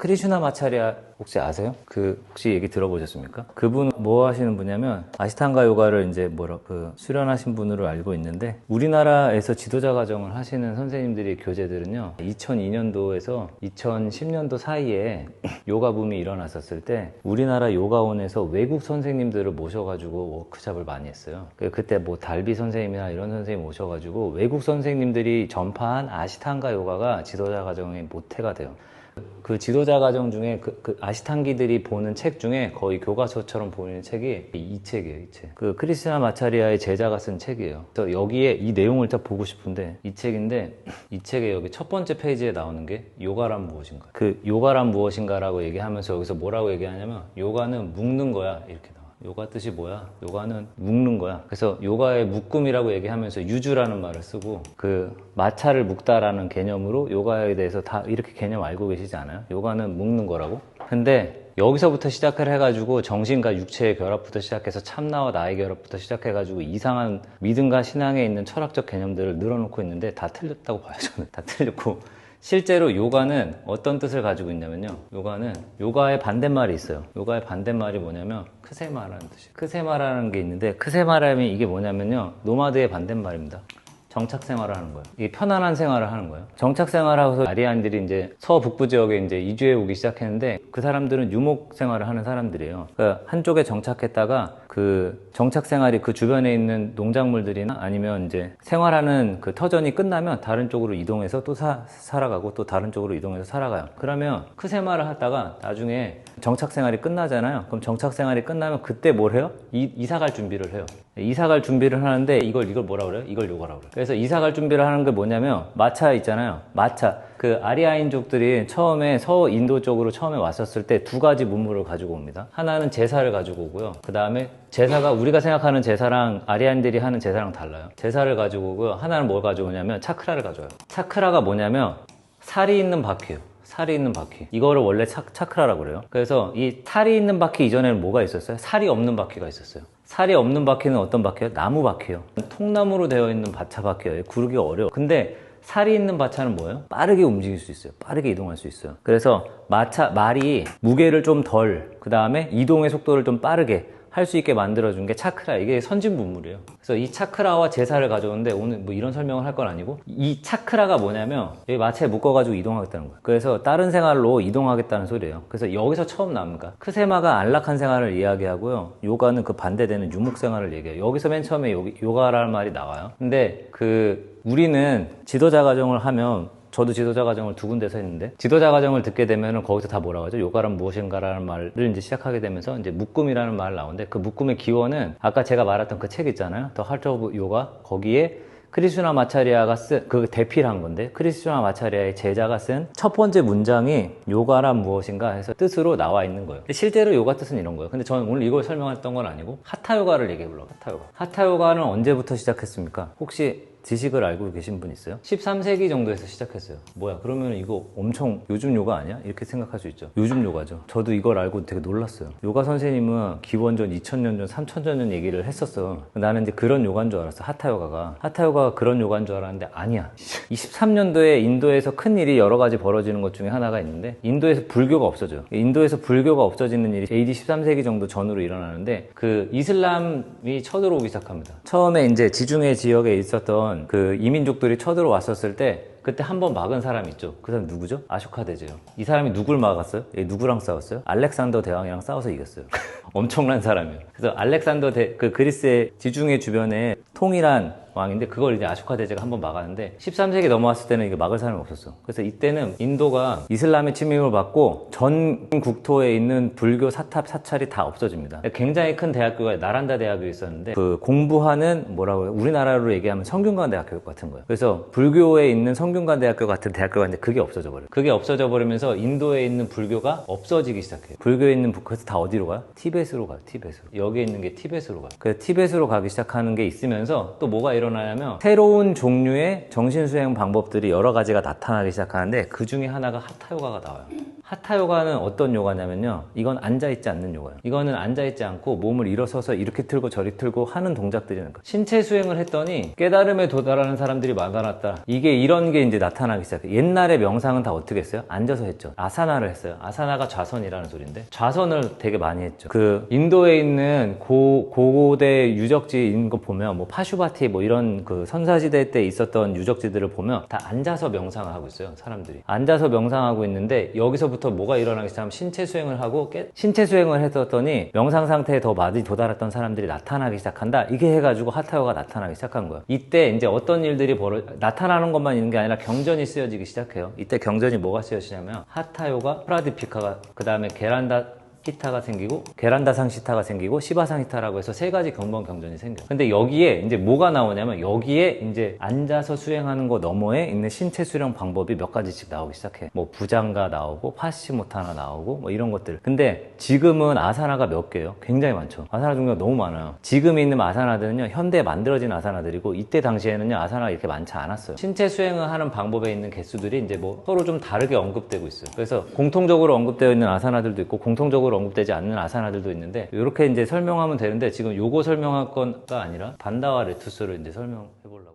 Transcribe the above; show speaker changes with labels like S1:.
S1: 크리슈나 마차리아 혹시 아세요? 그 혹시 얘기 들어보셨습니까? 그분 뭐 하시는 분이냐면 아시탄가 요가를 이제 뭐라 그 수련하신 분으로 알고 있는데 우리나라에서 지도자 과정을 하시는 선생님들이 교재들은요 2002년도에서 2010년도 사이에 요가 붐이 일어났었을 때 우리나라 요가원에서 외국 선생님들을 모셔가지고 워크숍을 많이 했어요. 그- 그때 뭐 달비 선생님이나 이런 선생님 모셔가지고 외국 선생님들이 전파한 아시탄가 요가가 지도자 과정의 모태가 돼요. 그 지도자 과정 중에 그, 그 아시탄기들이 보는 책 중에 거의 교과서처럼 보이는 책이 이 책이에요, 이 책. 그 크리스나 마차리아의 제자가 쓴 책이에요. 그래서 여기에 이 내용을 딱 보고 싶은데 이 책인데 이 책의 여기 첫 번째 페이지에 나오는 게 요가란 무엇인가. 그 요가란 무엇인가라고 얘기하면서 여기서 뭐라고 얘기하냐면 요가는 묶는 거야 이렇게. 요가 뜻이 뭐야? 요가는 묶는 거야. 그래서 요가의 묶음이라고 얘기하면서 유주라는 말을 쓰고 그 마차를 묶다라는 개념으로 요가에 대해서 다 이렇게 개념 알고 계시지 않아요? 요가는 묶는 거라고. 근데 여기서부터 시작을 해가지고 정신과 육체의 결합부터 시작해서 참나와 나의 결합부터 시작해가지고 이상한 믿음과 신앙에 있는 철학적 개념들을 늘어놓고 있는데 다 틀렸다고 봐요 저는 다 틀렸고 실제로 요가는 어떤 뜻을 가지고 있냐면요. 요가는 요가의 반대말이 있어요. 요가의 반대말이 뭐냐면 크세마라는 뜻이에요. 크세마라는 게 있는데 크세마라면 이게 뭐냐면요. 노마드의 반대말입니다. 정착 생활을 하는 거예요. 이게 편안한 생활을 하는 거예요. 정착 생활하고서 아리안들이 이제 서북부 지역에 이제 이주해 오기 시작했는데 그 사람들은 유목 생활을 하는 사람들이에요. 그러니까 한쪽에 정착했다가 그 정착 생활이 그 주변에 있는 농작물들이나 아니면 이제 생활하는 그 터전이 끝나면 다른 쪽으로 이동해서 또 사- 살아가고 또 다른 쪽으로 이동해서 살아가요. 그러면 그 생활을 하다가 나중에 정착 생활이 끝나잖아요. 그럼 정착 생활이 끝나면 그때 뭘 해요? 이, 이사 갈 준비를 해요. 이사 갈 준비를 하는데 이걸 이걸 뭐라 그래요? 이걸 요가라고 그래요. 그래서 이사 갈 준비를 하는 게 뭐냐면 마차 있잖아요. 마차. 그 아리아인족들이 처음에 서인도 쪽으로 처음에 왔었을 때 두 가지 문물을 가지고 옵니다. 하나는 제사를 가지고 오고요. 그 다음에 제사가 우리가 생각하는 제사랑 아리안들이 하는 제사랑 달라요. 제사를 가지고 오고요. 하나는 뭘 가지고 오냐면 차크라를 가져와요. 차크라가 뭐냐면 살이 있는 바퀴예요. 살이 있는 바퀴. 이거를 원래 차, 차크라라고 그래요. 그래서 이 살이 있는 바퀴 이전에는 뭐가 있었어요? 살이 없는 바퀴가 있었어요. 살이 없는 바퀴는 어떤 바퀴예요? 나무 바퀴예요. 통나무로 되어 있는 바차 바퀴예요. 구르기가 어려워. 근데 살이 있는 바차는 뭐예요? 빠르게 움직일 수 있어요. 빠르게 이동할 수 있어요. 그래서 마차 말이 무게를 좀 덜, 그 다음에 이동의 속도를 좀 빠르게 할 수 있게 만들어준 게 차크라. 이게 선진 문물이에요. 그래서 이 차크라와 제사를 가져오는데 오늘 뭐 이런 설명을 할 건 아니고 이 차크라가 뭐냐면 여기 마차에 묶어가지고 이동하겠다는 거예요. 그래서 다른 생활로 이동하겠다는 소리예요. 그래서 여기서 처음 나옵니까? 크세마가 안락한 생활을 이야기하고요. 요가는 그 반대되는 유목 생활을 얘기해요. 여기서 맨 처음에 요, 요가라는 말이 나와요. 근데 그 우리는 지도자 과정을 하면 저도 지도자 과정을 두 군데서 했는데 지도자 과정을 듣게 되면은 거기서 다 뭐라고 하죠? 요가란 무엇인가라는 말을 이제 시작하게 되면서 이제 묶음이라는 말 나오는데 그 묶음의 기원은 아까 제가 말했던 그 책 있잖아요. 더 하트 오브 요가 거기에 크리스나 마차리아가 쓴 그 대필한 건데 크리스나 마차리아의 제자가 쓴 첫 번째 문장이 요가란 무엇인가 해서 뜻으로 나와 있는 거예요. 실제로 요가 뜻은 이런 거예요. 근데 저는 오늘 이걸 설명했던 건 아니고 하타 요가를 얘기해 보려고 하타 요가. 하타 요가는 언제부터 시작했습니까? 혹시 지식을 알고 계신 분 있어요? 13세기 정도에서 시작했어요. 뭐야, 그러면 이거 엄청 요즘 요가 아니야? 이렇게 생각할 수 있죠. 요즘 요가죠. 저도 이걸 알고 되게 놀랐어요. 요가 선생님은 기원전 2000년 전, 3000년 전 얘기를 했었어. 나는 이제 그런 요가인 줄 알았어. 하타 요가가. 하타 요가가 그런 요가인 줄 알았는데 아니야. 23년도에 인도에서 큰 일이 여러 가지 벌어지는 것 중에 하나가 있는데 인도에서 불교가 없어져요. 인도에서 불교가 없어지는 일이 AD 13세기 정도 전후로 일어나는데 그 이슬람이 쳐들어오기 시작합니다. 처음에 이제 지중해 지역에 있었던 그 이민족들이 쳐들어왔었을 때 그때 한 번 막은 사람 있죠. 그 사람 누구죠? 아쇼카데즈요. 이 사람이 누굴 막았어요? 얘 누구랑 싸웠어요? 알렉산더 대왕이랑 싸워서 이겼어요. 엄청난 사람이에요. 그래서 알렉산더 대, 그 그리스의 지중해 주변에 통일한 왕인데 그걸 이제 아쇼카데즈가 한번 막았는데 13세기 넘어왔을 때는 이게 막을 사람이 없었어. 그래서 이때는 인도가 이슬람의 침입을 받고 전 국토에 있는 불교 사탑 사찰이 다 없어집니다. 굉장히 큰 대학교가 나란다 대학교 있었는데 그 공부하는 뭐라고 해요? 우리나라로 얘기하면 성균관 대학교 같은 거예요. 그래서 불교에 있는 성균관 대학교 같은 대학교가 있는데 그게 없어져 버려요. 그게 없어져 버리면서 인도에 있는 불교가 없어지기 시작해요. 불교에 있는 부- 그래서 다 어디로 가요? 티벳으로 가요. 티벳으로. 여기에 있는 게 티벳으로 가요. 그래서 티벳으로 가기 시작하는 게 있으면서 또 뭐가 일어나냐면 새로운 종류의 정신수행 방법들이 여러 가지가 나타나기 시작하는데 그 중에 하나가 하타 요가가 나와요. 하타 요가는 어떤 요가냐면요. 이건 앉아있지 않는 요가예요. 이거는 앉아있지 않고 몸을 일어서서 이렇게 틀고 저리 틀고 하는 동작들이는 거. 신체 수행을 했더니 깨달음에 도달하는 사람들이 많아났다. 이게 이런 게 이제 나타나기 시작해. 옛날에 명상은 다 어떻게 했어요? 앉아서 했죠. 아사나를 했어요. 아사나가 좌선이라는 소리인데 좌선을 되게 많이 했죠. 그 인도에 있는 고, 고대 유적지인 거 보면 뭐 파슈바티 뭐 이런 그 선사시대 때 있었던 유적지들을 보면 다 앉아서 명상을 하고 있어요. 사람들이. 앉아서 명상하고 있는데 여기서부터 뭐가 일어나기 시작하면 신체 수행을 하고 깨- 신체 수행을 했었더니 명상 상태에 더 많이 도달했던 사람들이 나타나기 시작한다. 이게 해가지고 하타요가 나타나기 시작한 거예요. 이때 이제 어떤 일들이 벌어 나타나는 것만 있는 게 아니라 경전이 쓰여지기 시작해요. 이때 경전이 뭐가 쓰여지냐면 하타요가 프라디피카가 그 다음에 게란다 히타가 생기고 게란다상 시타가 생기고 시바상 히타라고 해서 세 가지 근본 경전이 생겨요. 근데 여기에 이제 뭐가 나오냐면 여기에 이제 앉아서 수행하는 거 너머에 있는 신체 수령 방법이 몇 가지씩 나오기 시작해. 뭐 부장가 나오고 파시모타나 나오고 뭐 이런 것들. 근데 지금은 아사나가 몇 개예요? 굉장히 많죠. 아사나 종류가 너무 많아요. 지금 있는 아사나들은요 현대에 만들어진 아사나들이고 이때 당시에는요 아사나가 이렇게 많지 않았어요. 신체 수행을 하는 방법에 있는 개수들이 이제 뭐 서로 좀 다르게 언급되고 있어요. 그래서 공통적으로 언급되어 있는 아사나들도 있고 공통적으로 언급되지 않는 아사나들도 있는데 이렇게 이제 설명하면 되는데 지금 요거 설명할 건가 아니라 반다와 레투스를 이제 설명해 보려고.